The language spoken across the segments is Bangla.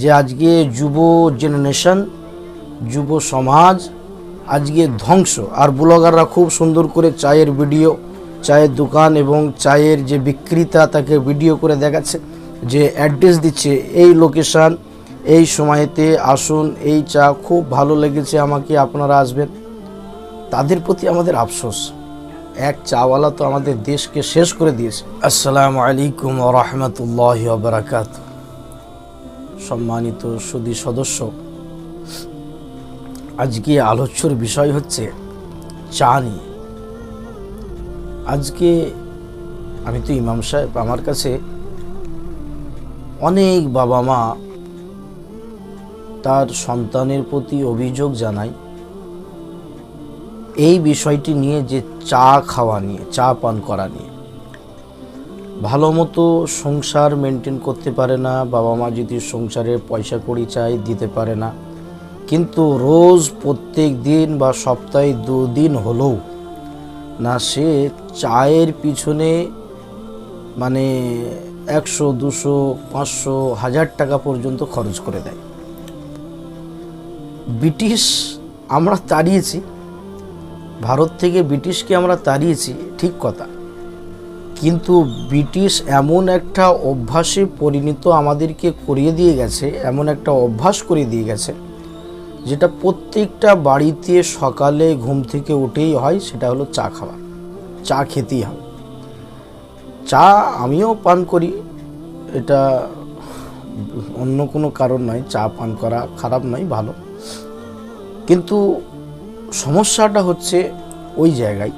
যে আজকে যুব জেনারেশন যুব সমাজ আজকে ধ্বংস। আর ব্লগাররা খুব সুন্দর করে চায়ের ভিডিও চায়ের দোকান এবং চায়ের যে বিক্রেতা তাকে ভিডিও করে দেখাচ্ছে, যে অ্যাড্রেস দিচ্ছে, এই লোকেশন এই সময়তে আসুন, এই চা খুব ভালো লেগেছে আমাকে, আপনারা আসবেন। তাদের প্রতি আমাদের আফসোস। এক চাওয়ালা তো আমাদের দেশকে শেষ করে দিয়েছে। আসসালামু আলাইকুম রহমতুল্লাহ বারাকাত সম্মানিত সুদী সদস্য, আজকে আলোচ্যর বিষয় হচ্ছে চা নিয়ে। আজকে আমি তো ইমাম সাহেব, আমার কাছে অনেক বাবা মা তার সন্তানের প্রতি অভিযোগ জানায়, এই বিষয়টি নিয়ে যে চা খাওয়া নিয়ে, চা পান করা নিয়ে। ভালো মতো সংসার মেনটেন করতে পারে না, বাবা মা যদি সংসারের পয়সা কড়ি চাই দিতে পারে না। কিন্তু রোজ প্রত্যেক দিন বা সপ্তাহে দুদিন হলেও না সে চায়ের পিছনে মানে একশো, দুশো, পাঁচশো, হাজার টাকা পর্যন্ত খরচ করে দেয়। ব্রিটিশ আমরা তাড়িয়েছি। ভারত থেকে ব্রিটিশকে আমরা তাড়িয়েছি, ঠিক কথা। কিন্তু ব্রিটিশ এমন একটা অভ্যাসে পরিণত আমাদেরকে করিয়ে দিয়ে গেছে, এমন একটা অভ্যাস করিয়ে দিয়ে গেছে, যেটা প্রত্যেকটা বাড়িতে সকালে ঘুম থেকে উঠেই হয়, সেটা হলো চা খাওয়া, চা খেতেই হয়। চা আমিও পান করি, এটা অন্য কোনো কারণ নয়, চা পান করা খারাপ নয়, ভালো। কিন্তু সমস্যাটা হচ্ছে ওই জায়গায়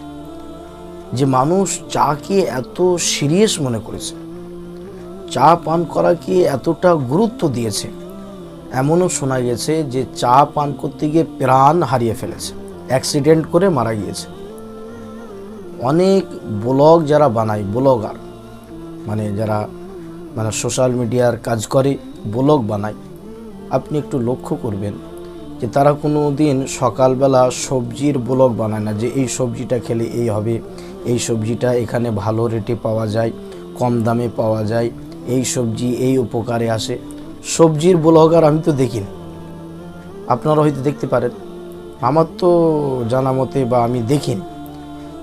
যে মানুষ চাকে এত সিরিয়াস মনে করেছে। চা পান করাকে এতটা গুরুত্ব দিয়েছে। এমনও শোনা গেছে যে চা পান করতে গিয়ে প্রাণ হারিয়ে ফেলেছে, অ্যাক্সিডেন্ট করে মারা গিয়েছে। অনেক ব্লগ যারা বানায়, ব্লগার মানে যারা মানে সোশ্যাল মিডিয়ার কাজ করে, ব্লগ বানায়, আপনি একটু লক্ষ্য করবেন যে তারা কোনো দিন সকালবেলা সবজির ব্লগ বানায় না যে এই সবজিটা খেলে এই হবে এই সবজিটা এখানে ভালো রেটে পাওয়া যায়, কম দামে পাওয়া যায়, এই সবজি এই উপকারে আসে। সবজির ব্লগার আমি তো দেখিনি। আপনারা হয়তো দেখতে পারেন। আমার তো জানা মতে বা আমি দেখিনি।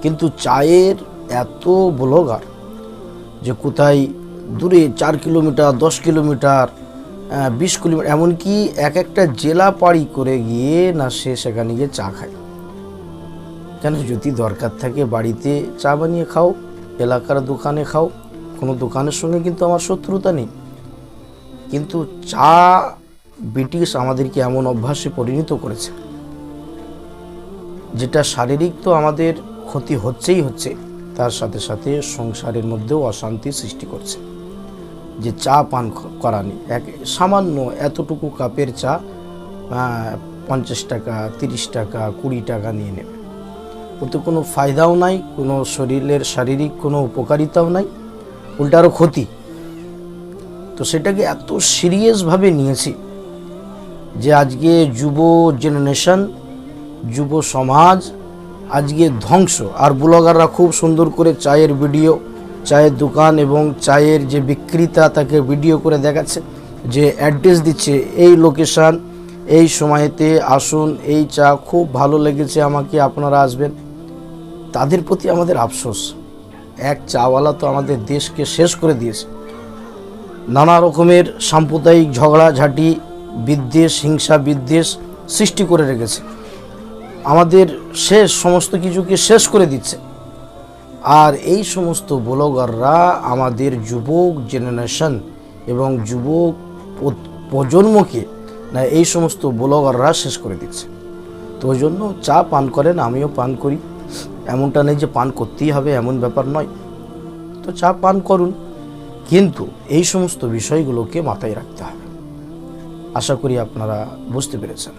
কিন্তু চায়ের এত ব্লগার যে কোথায় দূরে চার কিলোমিটার, দশ কিলোমিটার বিশ কিলোমিটার, এমনকি এক একটা জেলা পাড়ি করে গিয়ে না সে সেখানে গিয়ে চা খায়। কেন? যদি দরকার থাকে বাড়িতে চা বানিয়ে খাও, এলাকার দোকানে খাও, কোনো দোকানের সঙ্গে কিন্তু আমার শত্রুতা নেই। কিন্তু চা ব্রিটিশ আমাদেরকে এমন অভ্যাসে পরিণত করেছে, যেটা শারীরিক তো আমাদের ক্ষতি হচ্ছেই হচ্ছে, তার সাথে সাথে সংসারের মধ্যেও অশান্তি সৃষ্টি করছে। যে চা পান করা নেই। এক, সামান্য এতটুকু কাপের চা পঞ্চাশ টাকা, তিরিশ টাকা, কুড়ি টাকা নিয়ে নেবে। ওতে কোনো ফায়দাও নাই, কোনো শরীরের শারীরিক কোনো উপকারিতাও নাই, উল্টারও ক্ষতি। তো সেটাকে এত সিরিয়াসভাবে নিয়েছি যে আজকে যুব জেনারেশন, যুব সমাজ আজকে ধ্বংস। আর ব্লগাররা খুব সুন্দর করে চায়ের ভিডিও, চায়ের দোকান এবং চায়ের যে বিক্রেতা তাকে ভিডিও করে দেখাচ্ছে, যে অ্যাড্রেস দিচ্ছে, এই লোকেশান এই সময়তে আসুন, এই চা খুব ভালো লেগেছে আমাকে, আপনারা আসবেন। তাদের প্রতি আমাদের আফসোস। এক চাওয়ালা তো আমাদের দেশকে শেষ করে দিয়েছে। নানা রকমের সাম্প্রদায়িক ঝগড়াঝাঁটি, বিদ্বেষ, হিংসা, বিদ্বেষ সৃষ্টি করে রেখেছে। আমাদের শেষ সমস্ত কিছুকে শেষ করে দিচ্ছে। আর এই সমস্ত ব্লগাররা আমাদের যুবক জেনারেশন এবং যুবক প্রজন্মকে না, এই সমস্ত ব্লগাররা শেষ করে দিচ্ছে। তো ওই জন্য চা পান করেন, আমিও পান করি। এমনটা নেই যে পান করতেই হবে, এমন ব্যাপার নয়। তো চা পান করুন, কিন্তু এই সমস্ত বিষয়গুলোকে মাথায় রাখতে হবে। আশা করি আপনারা বুঝতে পেরেছেন।